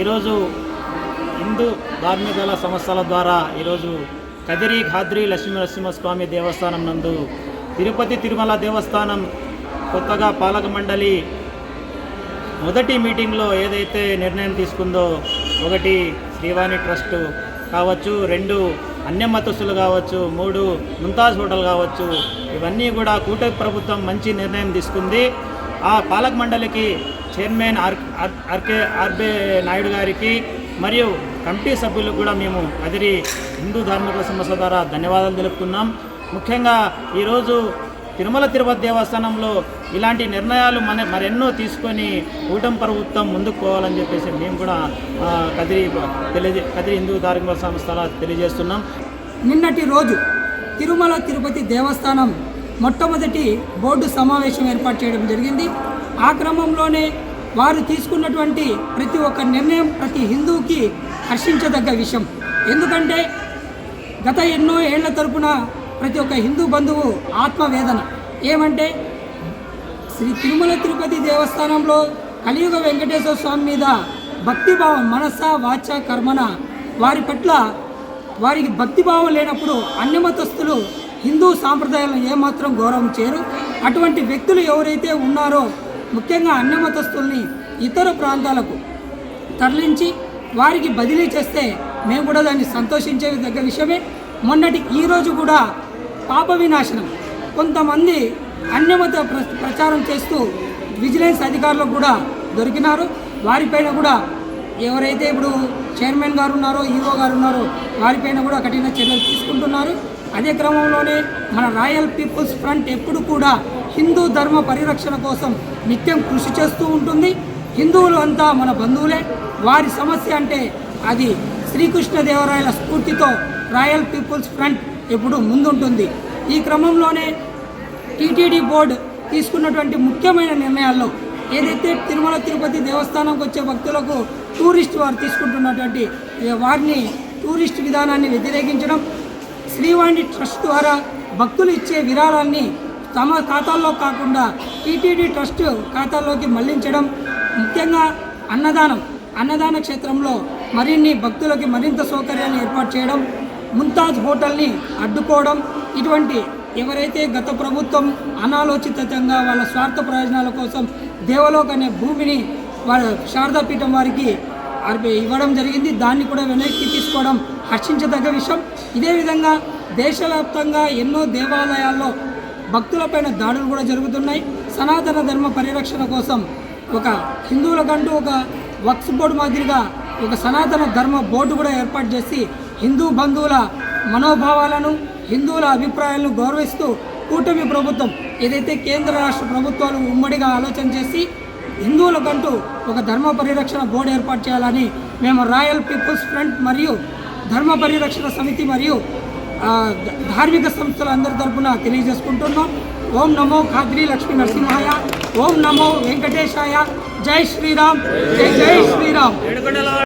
ఈరోజు హిందూ ధార్మికల సంస్థల ద్వారా ఈరోజు కదిరి ఖాద్రి లక్ష్మీ నరసింహస్వామి దేవస్థానం నందు తిరుపతి తిరుమల దేవస్థానం కొత్తగా పాలక మండలి మొదటి మీటింగ్లో ఏదైతే నిర్ణయం తీసుకుందో ఒకటి శ్రీవాణి ట్రస్ట్ కావచ్చు రెండు అన్యమతస్తులు కావచ్చు మూడు ముంతాజ్ హోటల్ కావచ్చు ఇవన్నీ కూడా కూటమి ప్రభుత్వం మంచి నిర్ణయం తీసుకుంది. ఆ పాలక మండలికి చైర్మన్ ఆర్ ఆర్- ఆర్కే ఆర్బే నాయుడు గారికి మరియు కమిటీ సభ్యులకు కూడా మేము అదిరి హిందూ ధార్మిక సంస్థ ద్వారా ధన్యవాదాలు తెలుపుతున్నాం. ముఖ్యంగా ఈరోజు తిరుమల తిరుపతి దేవస్థానంలో ఇలాంటి నిర్ణయాలు మన మరెన్నో తీసుకొని కూటమి ప్రభుత్వం ముందుకు పోవాలని చెప్పేసి మేము కూడా కదిరి తెలియజే కదిరి హిందూ ధార్మిక సంస్థ తెలియజేస్తున్నాం. నిన్నటి రోజు తిరుమల తిరుపతి దేవస్థానం మొట్టమొదటి బోర్డు సమావేశం ఏర్పాటు చేయడం జరిగింది. ఆ క్రమంలోనే వారు తీసుకున్నటువంటి ప్రతి ఒక్క నిర్ణయం ప్రతి హిందువుకి హర్షించదగ్గ విషయం. ఎందుకంటే గత ఎన్నో ఏళ్ళ తరపున ప్రతి ఒక్క హిందూ బంధువు ఆత్మవేదన. ఏమంటే శ్రీ తిరుమల తిరుపతి దేవస్థానంలో కలియుగ వెంకటేశ్వర స్వామి మీద భక్తిభావం మనస వాచ కర్మన వారి పట్ల వారికి భక్తిభావం లేనప్పుడు అన్యమతస్తులు హిందూ సాంప్రదాయాలను ఏమాత్రం గౌరవం చేయరు. అటువంటి వ్యక్తులు ఎవరైతే ఉన్నారో ముఖ్యంగా అన్నమతస్తుల్ని ఇతర ప్రాంతాలకు తరలించి వారికి బదిలీ చేస్తే మేము కూడా దాన్ని సంతోషించే దగ్గర విషయమే. మొన్నటి ఈరోజు కూడా పాప వినాశనం. కొంతమంది అన్యమత ప్ర ప్రచారం చేస్తూ విజిలెన్స్ అధికారులకు కూడా దొరికినారు. వారిపైన కూడా ఎవరైతే ఇప్పుడు చైర్మన్ గారు ఉన్నారో ఈఓ గారు ఉన్నారో వారిపైన కూడా కఠిన చర్యలు తీసుకుంటున్నారు. అదే క్రమంలోనే మన రాయల్ పీపుల్స్ ఫ్రంట్ ఎప్పుడు కూడా హిందూ ధర్మ పరిరక్షణ కోసం నిత్యం కృషి చేస్తూ ఉంటుంది. హిందువులు అంతా మన బంధువులే. వారి సమస్య అంటే అది శ్రీకృష్ణదేవరాయల స్ఫూర్తితో రాయల్ పీపుల్స్ ఫ్రంట్ ఎప్పుడు ముందుంటుంది. ఈ క్రమంలోనే టీటీడీ బోర్డు తీసుకున్నటువంటి ముఖ్యమైన నిర్ణయాల్లో ఏదైతే తిరుమల తిరుపతి దేవస్థానంకి వచ్చే భక్తులకు టూరిస్ట్ వారు తీసుకుంటున్నటువంటి వారిని టూరిస్ట్ విధానాన్ని వ్యతిరేకించడం శ్రీవాణి ట్రస్ట్ ద్వారా భక్తులు ఇచ్చే విరాళాన్ని తమ ఖాతాల్లో కాకుండా టీటీడీ ట్రస్ట్ ఖాతాల్లోకి మళ్ళించడం ముఖ్యంగా అన్నదానం అన్నదాన క్షేత్రంలో మరిన్ని భక్తులకి మరింత సౌకర్యాన్ని ఏర్పాటు చేయడం ముంతాజ్ హోటల్ని అడ్డుకోవడం ఇటువంటి ఎవరైతే గత ప్రభుత్వం అనాలోచితంగా వాళ్ళ స్వార్థ ప్రయోజనాల కోసం దేవలోక్ అనే భూమిని వాళ్ళ శారదాపీఠం వారికి ఇవ్వడం జరిగింది. దాన్ని కూడా వెనక్కి తీసుకోవడం హర్షించదగ్గ విషయం. ఇదే విధంగా దేశవ్యాప్తంగా ఎన్నో దేవాలయాల్లో భక్తులపైన దాడులు కూడా జరుగుతున్నాయి. సనాతన ధర్మ పరిరక్షణ కోసం ఒక హిందువులకంటూ ఒక వక్స్ బోర్డు మాదిరిగా ఒక సనాతన ధర్మ బోర్డు కూడా ఏర్పాటు చేసి హిందూ బంధువుల మనోభావాలను హిందువుల అభిప్రాయాలను గౌరవిస్తూ కూటమి ప్రభుత్వం ఏదైతే కేంద్ర రాష్ట్ర ప్రభుత్వాలు ఉమ్మడిగా ఆలోచన చేసి హిందువులకంటూ ఒక ధర్మ పరిరక్షణ బోర్డు ఏర్పాటు చేయాలని మేము రాయల్ పీపుల్స్ ఫ్రంట్ మరియు ధర్మ పరిరక్షణ సమితి మరియు ధార్మిక సంస్థల అందరి తరపున తెలియజేసుకుంటున్నాం. ఓం నమో ఖాద్రి లక్ష్మీ నరసింహాయ. ఓం నమో వెంకటేశాయ. జై శ్రీరామ్. జై జై శ్రీరామ్.